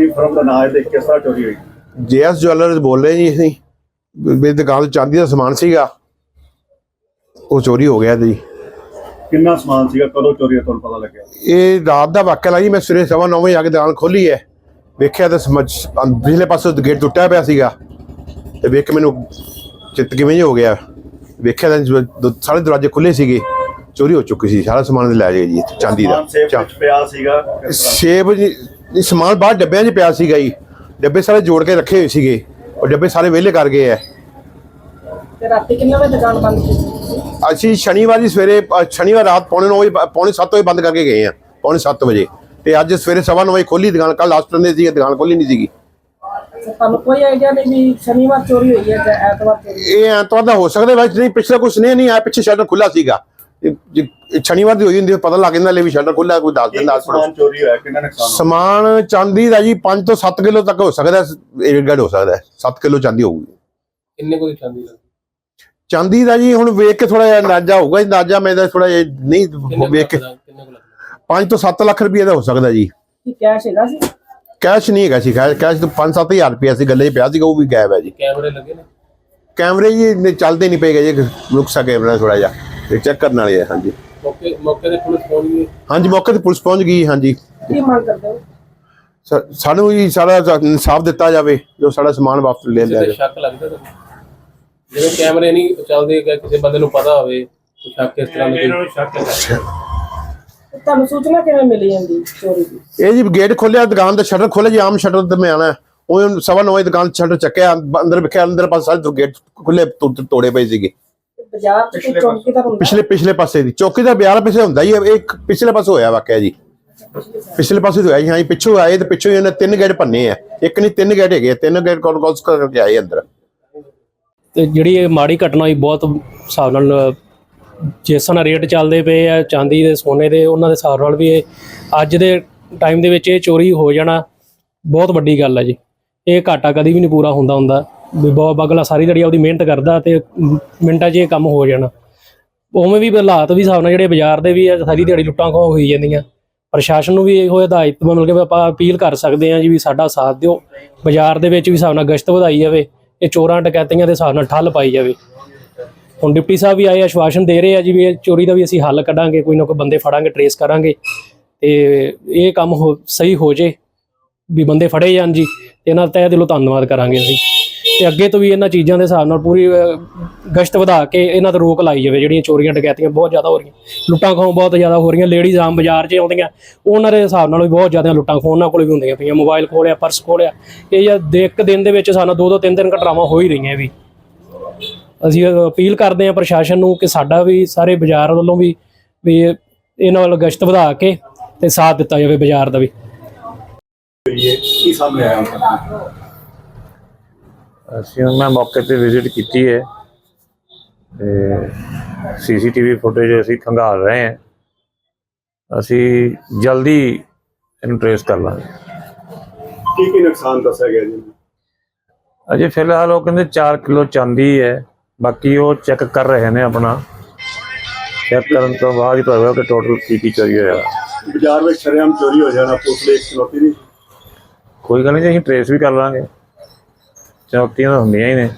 ਆਪਣੀ ਫਰਮ ਦਾ ਨਾਮ ਹੈ ਤੇ ਕਿਸ ਤਰ੍ਹਾਂ ਚੋਰੀ ਹੋਈ? ਜੇਐਸ ਜੁਐਲਰਸ ਬੋਲ ਰਹੇ ਜੀ ਅਸੀਂ। ਮੇਰੀ ਦੁਕਾਨ ਤੋਂ ਚਾਂਦੀ ਦਾ ਸਮਾਨ ਸੀਗਾ। ਉਹ ਚੋਰੀ ਹੋ ਗਿਆ ਜੀ। ਕਿੰਨਾ ਸਮਾਨ ਸੀਗਾ? ਕਦੋਂ ਚੋਰੀ ਹੋਇਆ ਤੁਹਾਨੂੰ ਪਤਾ ਲੱਗਿਆ? ਇਹ ਰਾਤ ਦਾ ਵਾਕਿਆ ਲੱਗੀ ਮੈਂ ਸਵੇਰੇ ਸਵਾ ਵਜੇ ਆ ਕੇ ਦੁਕਾਨ ਖੋਲੀ ਹੈ। ਵੇਖਿਆ ਤਾਂ ਸਮਝ ਅੰ- ਪਿਛਲੇ ਪਾਸੇ ਗੇਟ ਟੁੱਟਿਆ ਪਿਆ ਸੀਗਾ। ਤੇ ਵੇਖ ਕੇ ਮੈਨੂੰ ਚਿੱਤ ਕਿਵੇਂ ਜਿਹਾ ਹੋ ਗਿਆ। ਵੇਖਿਆ ਤਾਂ ਜ- ਦ- ਸਾਰੇ ਦਰਵਾਜ਼ੇ ਖੁੱਲੇ ਸੀਗੇ। ਚੋਰੀ ਹੋ ਚੁੱਕੀ ਸੀ ਸਾਰਾ ਸਮਾਨ ਲੈ ਗਏ ਜੀ ਚਾਂਦੀ ਦਾ। ਪਿਆ ਸੀਗਾ। ਸੇਬ ਜੀ ਸਮਾਨ ਬਾਹਰ ਡੱਬਿਆਂ 'ਚ ਪਿਆ ਸੀਗਾ ਜੀ। ਡੱਬੇ ਸਾਰੇ ਜੋੜ ਕੇ ਰੱਖੇ ਹੋਏ ਸੀਗੇ ਉਹ ਡੱਬੇ ਸਾਰੇ ਵਿਹਲੇ ਕਰ ਗਏ ਐ ਤੇ ਰਾਤੀ ਕਿੰਨੇ ਵਜੇ ਦੁਕਾਨ ਬੰਦ ਕੀਤੀ ਅਸੀਂ ਸ਼ਨੀਵਾਰ ਦੀ ਸਵੇਰੇ ਸ਼ਨੀਵਾਰ ਰਾਤ ਪੌਣੇ 9 ਵਜੇ ਪੌਣੇ 7 ਵਜੇ ਬੰਦ ਕਰਕੇ ਗਏ ਆ ਪੌਣੇ 7 ਵਜੇ। ਤੇ ਅੱਜ ਸਵੇਰੇ ਸਵਾ ਨੌ ਵਜੇ ਖੋਲੀ ਦੁਕਾਨ ਕੱਲ ਲਾਸਟ ਨੇ ਸੀ ਦੁਕਾਨ ਖੋਲੀ ਨਹੀਂ ਸੀਗੀ। ਤੁਹਾਨੂੰ ਕੋਈ ਆਈਡੀਆ ਨਹੀਂ ਵੀ ਸ਼ਨੀਵਾਰ ਚੋਰੀ ਹੋਈ ਹੈ ਜਾਂ ਐਤਵਾਰ ਚੋਰੀ ਇਹ ਐਤਵਾਰ ਦਾ ਹੋ ਸਕਦਾ ਵੈਸੇ ਨਹੀਂ ਪਿਛਲਾ ਕੁਛ ਨਹੀਂ ਨਹੀਂ ਆਇਆ ਪਿੱਛੇ ਸ਼ਟਰ ਖੁੱਲਾ ਸੀਗਾ। ਸ਼ਨੀਵਾਰ ਦੀ ਹੋਈ ਹੁੰਦੀ ਪਤਾ ਲੱਗ ਜਾਂਦਾ ਲੈ ਵੀ ਸ਼ਟਰ ਖੁੱਲਾ ਕੋਈ ਦੱਸ ਦਿੰਦਾ ਸਮਾਨ ਚੋਰੀ ਹੋਇਆ ਕਿੰਨਾ ਨੁਕਸਾਨ ਸਮਾਨ ਚਾਂਦੀ ਦਾ ਜੀ 5 ਤੋਂ 7 ਕਿਲੋ ਤੱਕ ਹੋ ਸਕਦਾ ਇਹ ਗੱਡ ਹੋ ਸਕਦਾ 7 ਕਿਲੋ ਚਾਂਦੀ ਹੋਊਗੀ। ਕਿੰਨੇ ਕੋਈ ਚਾਂਦੀ ਦਾ? ਚਾਂਦੀ ਦਾ ਜੀ ਹੁਣ ਵੇਖ ਕੇ ਥੋੜਾ ਜਿਹਾ ਅੰਦਾਜ਼ਾ ਹੋਊਗਾ ਅੰਦਾਜ਼ਾ ਮੇਰਾ ਥੋੜਾ ਜਿਹਾ ਨਹੀਂ ਵੇਖ ਕੇ ਕਿੰਨੇ ਕੁ ਲੱਗਦਾ 5 ਤੋਂ 7 ਲੱਖ ਰੁਪਏ ਦਾ ਹੋ ਸਕਦਾ ਜੀ। ਕੀ ਕੈਸ਼ ਹੈਗਾ ਸੀ? ਕੈਸ਼ ਨਹੀਂ ਹੈਗਾ ਸੀ ਕੈਸ਼ ਤਾਂ 5-7000 ਰੁਪਏ ਸੀ ਗੱਲੇ 'ਚ ਪਿਆ ਸੀਗਾ ਉਹ ਵੀ ਗਾਇਬ ਹੈ ਜੀ। ਕੈਮਰੇ ਲੱਗੇ ਨੇ? ਕੈਮਰੇ ਜੀ ਚੱਲਦੇ ਨਹੀਂ ਪਏਗਾ ਜੀ ਰੁਕਸਾ ਕੈਮਰਾ ਥੋੜਾ ਜਿਹਾ। ਇਹ ਚੈੱਕ ਕਰਨ ਵਾਲੇ ਆ ਹਾਂਜੀ। ਮੌਕੇ ਮੌਕੇ ਤੇ ਪੁਲਿਸ ਪਹੁੰਚ ਗਈ? ਹਾਂਜੀ ਮੌਕੇ ਤੇ ਪੁਲਿਸ ਪਹੁੰਚ ਗਈ ਹਾਂਜੀ। ਕੀ ਮੰਗ ਕਰਦੇ ਹੋ? ਸਾ- ਸਾਨੂੰ ਜੀ ਸਾਰਾ ਇਨਸਾਫ ਦਿੱਤਾ ਜਾਵੇ ਜੋ ਸਾਡਾ ਸਮਾਨ ਵਾਪਸ ਲੈ ਲਿਆ ਕਿਸੇ ਜਾਵੇ। ਸ਼ੱਕ ਲੱਗਦਾ ਤੁਹਾਨੂੰ? ਜਿਵੇਂ ਕੈਮਰੇ ਨਹੀਂ ਚੱਲਦੇ ਕਿ ਕਿਸੇ ਬੰਦੇ ਨੂੰ ਪਤਾ ਹੋਵੇ ਕੋਈ ਸ਼ੱਕ ਇਸ ਤਰ੍ਹਾਂ ਦਾ ਕੋਈ ਹੈ। ਤੁਹਾਨੂੰ ਸੂਚਨਾ ਕਿਵੇਂ ਮਿਲੀ ਜਾਂਦੀ ਚੋਰੀ ਦੀ? ਇਹ ਜੀ ਗੇਟ ਖੋਲਿਆ ਦੁਕਾਨ ਦਾ ਸ਼ਟਰ ਖੋਲਿਆ ਜੀ ਆਮ ਸ਼ਟਰ ਤੇ ਮੈਂ ਆਣਾ। ਉਹ ਸਵਾ ਨੌ ਵਜੇ ਦੁਕਾਨ ਸ਼ਟਰ ਚੱਕਿਆ ਅੰਦਰ ਵੇਖਿਆ ਅੰਦਰ ਪਾਸੇ ਸਾਰੇ ਗੇਟ ਖੁੱਲੇ ਤੋੜੇ ਪਏ ਸੀਗੇ। ਬਾਜ਼ਾਰ ਚ ਕੋਈ ਚੌਂਕੀਦਾਰ ਹੁੰਦਾ ਪਿਛਲੇ ਪਿਛਲੇ ਪਾਸੇ ਦੀ। ਚੌਕੀ ਦਾ ਬਿਆਰ ਪਿੱਛੇ ਹੁੰਦਾ ਹੀ ਹੈ। ਇੱਕ ਪਿਛਲੇ ਪਾਸੇ ਹੋਇਆ ਵਾਕਿਆ ਜੀ। ਪਿਛਲੇ ਪਾਸੇ ਤੋਂ ਆਈ ਹਾਂ ਜੀ। ਪਿੱਛੋਂ ਆਏ ਤੇ ਪਿੱਛੋਂ ਹੀ ਇਹਨੇ ਤਿੰਨ ਗੇਟ ਭੰਨੇ ਆ। ਇੱਕ ਨਹੀਂ ਤਿੰਨ ਗੇਟ ਹੈਗੇ ਆ, ਤਿੰਨ ਗੇਟ ਕੋਲ ਕੋਲ ਕਰਕੇ ਆਏ ਅੰਦਰ। ਤੇ ਜਿਹੜੀ ਇਹ ਮਾੜੀ ਘਟਨਾ ਹੋਈ ਬਹੁਤ ਹਿਸਾਬ ਨਾਲ ਜਿਸ ਤਰ੍ਹਾਂ ਰੇਟ ਚੱਲਦੇ ਪਏ ਆ ਚਾਂਦੀ ਦੇ ਸੋਨੇ ਦੇ ਉਹਨਾਂ ਦੇ ਹਿਸਾਬ ਨਾਲ ਵੀ ਇਹ ਅੱਜ ਦੇ ਟਾਈਮ ਦੇ ਵਿੱਚ ਇਹ ਚੋਰੀ ਹੋ ਜਾਣਾ ਬਹੁਤ ਵੱਡੀ ਗੱਲ ਹੈ ਜੀ। ਇਹ ਘਾਟਾ ਕਦੀ ਵੀ ਨਹੀਂ ਪੂਰਾ ਹੁੰਦਾ ਹੁੰਦਾ। ਵੀ ਬਹੁਤ ਬਗਲਾ ਸਾਰੀ ਦਿਹਾੜੀ ਆਪਦੀ ਮਿਹਨਤ ਕਰਦਾ ਤੇ ਮਿੰਟਾਂ 'ਚ ਇਹ ਕੰਮ ਹੋ ਜਾਣਾ। ਉਵੇਂ ਵੀ ਹਾਲਾਤ ਵੀ ਹਿਸਾਬ ਨਾਲ ਜਿਹੜੇ ਬਾਜ਼ਾਰ ਦੇ ਵੀ ਆ, ਸਾਰੀ ਦਿਹਾੜੀ ਲੁੱਟਾਂ ਖੋਹ ਹੋਈ ਜਾਂਦੀਆਂ। ਪ੍ਰਸ਼ਾਸਨ ਨੂੰ ਵੀ ਇਹੋ ਹਦਾਇਤ, ਮਤਲਬ ਕਿ ਆਪਾਂ ਅਪੀਲ ਕਰ ਸਕਦੇ ਹਾਂ ਜੀ ਵੀ ਸਾਡਾ ਸਾਥ ਦਿਓ। ਬਾਜ਼ਾਰ ਦੇ ਵਿੱਚ ਵੀ ਹਿਸਾਬ ਨਾਲ ਗਸ਼ਤ ਵਧਾਈ ਜਾਵੇ, ਇਹ ਚੋਰਾਂ, ਡਕੈਤੀਆਂ ਦੇ ਹਿਸਾਬ ਨਾਲ ਠੱਲ ਪਾਈ ਜਾਵੇ। ਹੁਣ ਡਿਪਟੀ ਸਾਹਿਬ ਵੀ ਆਏ, ਆਸ਼ਵਾਸਨ ਦੇ ਰਹੇ ਆ ਜੀ ਵੀ ਇਹ ਚੋਰੀ ਦਾ ਵੀ ਅਸੀਂ ਹੱਲ ਕੱਢਾਂਗੇ, ਕੋਈ ਨਾ ਕੋਈ ਬੰਦੇ ਫੜਾਂਗੇ, ਟਰੇਸ ਕਰਾਂਗੇ। ਤੇ ਇਹ ਕੰਮ ਹੋ, ਸਹੀ ਹੋ ਜੇ, ਵੀ ਬੰਦੇ ਫੜੇ ਜਾਣ ਜੀ, ਤੇ ਇਹਨਾਂ ਦਾ ਤਹਿ ਦਿਲੋਂ ਧੰਨਵਾਦ ਕਰਾਂਗੇ ਅਸੀਂ। ਤੇ ਅੱਗੇ ਤੋਂ ਵੀ ਇਹਨਾਂ ਚੀਜ਼ਾਂ ਦੇ ਹਿਸਾਬ ਨਾਲ ਪੂਰੀ ਗਸ਼ਤ ਵਧਾ ਕੇ ਇਹਨਾਂ ਤੇ ਰੋਕ ਲਾਈ ਜਾਵੇ, ਜਿਹੜੀਆਂ ਚੋਰੀਆਂ, ਡਕੈਤੀਆਂ ਬਹੁਤ ਜ਼ਿਆਦਾ ਹੋ ਰਹੀਆਂ। ਲੁੱਟਾਂ ਖੋਹ ਬਹੁਤ ਜ਼ਿਆਦਾ ਹੋ ਰਹੀਆਂ, ਲੇਡੀਜ਼ ਆਮ ਬਾਜ਼ਾਰ 'ਚ ਆਉਂਦੀਆਂ। ਉਹਨਾਂ ਦੇ ਹਿਸਾਬ ਨਾਲ ਵੀ ਬਹੁਤ ਜ਼ਿਆਦਾ ਲੁੱਟਾਂ ਖੋਹ ਉਹਨਾਂ ਕੋਲ ਵੀ ਹੁੰਦੀਆਂ ਪਈਆਂ, ਮੋਬਾਈਲ ਖੋਲਿਆ, ਪਰਸ ਖੋਲਿਆ। ਇਹ ਜਾਂ ਇੱਕ ਦਿਨ ਦੇ ਵਿੱਚ ਸਾਨੂੰ ਦੋ ਦੋ ਤਿੰਨ ਤਿੰਨ ਘਟਨਾਵਾਂ ਹੋ ਹੀ ਰਹੀਆਂ ਵੀ। ਅਸੀਂ ਅਪੀਲ ਕਰਦੇ ਹਾਂ ਪ੍ਰਸ਼ਾਸਨ ਨੂੰ ਕਿ ਸਾਡਾ ਵੀ ਸਾਰੇ ਬਾਜ਼ਾਰ ਵੱਲੋਂ ਵੀ ਵੀ ਇਹਨਾਂ ਵੱਲ ਗਸ਼ਤ ਵਧਾ ਕੇ ਤੇ ਸਾਥ ਦਿੱਤਾ ਜਾਵੇ ਬਾਜ਼ਾਰ ਦਾ ਵੀ। ਕੀ ਸਾਹਮਣੇ ਆਇਆ ਅਸੀਂ ਮੈਂ ਮੌਕੇ ਤੇ ਵਿਜ਼ਿਟ ਕੀਤੀ ਹੈ ਤੇ ਸੀਸੀਟੀਵੀ ਫੁਟੇਜ ਅਸੀਂ ਖੰਗਾਲ ਰਹੇ ਹਾਂ। ਅਸੀਂ ਜਲਦੀ ਇਹਨੂੰ ਟ੍ਰੇਸ ਕਰ ਲਾਂਗੇ। ਕੀ ਕੀ ਨੁਕਸਾਨ ਦੱਸਿਆ ਗਿਆ ਜੀ? ਅਜੇ ਫਿਲਹਾਲ ਉਹ ਕਹਿੰਦੇ 4 ਕਿਲੋ ਚਾਂਦੀ ਹੈ ਬਾਕੀ ਉਹ ਚੈੱਕ ਕਰ ਰਹੇ ਨੇ ਆਪਣਾ। ਚੈੱਕ ਕਰਨ ਤੋਂ ਬਾਅਦ ਹੀ ਪਤਾ ਕਿ ਟੋਟਲ ਕੀ ਕੀ ਚੋਰੀ ਹੋਇਆ। ਬਾਜ਼ਾਰ ਵਿੱਚ ਸ਼ਰੇਆਮ ਚੋਰੀ ਹੋ ਜਾਣਾ ਪੁਲਿਸ ਲਈ ਇੱਕ ਚੁਣੌਤੀ ਨਹੀਂ। ਕੋਈ ਗੱਲ ਨਹੀਂ ਅਸੀਂ ਟ੍ਰੇਸ ਵੀ ਕਰ ਲਾਂਗੇ। ਚੌਕੀਆਂ ਤਾਂ ਹੁੰਦੀਆਂ ਹੀ ਨੇ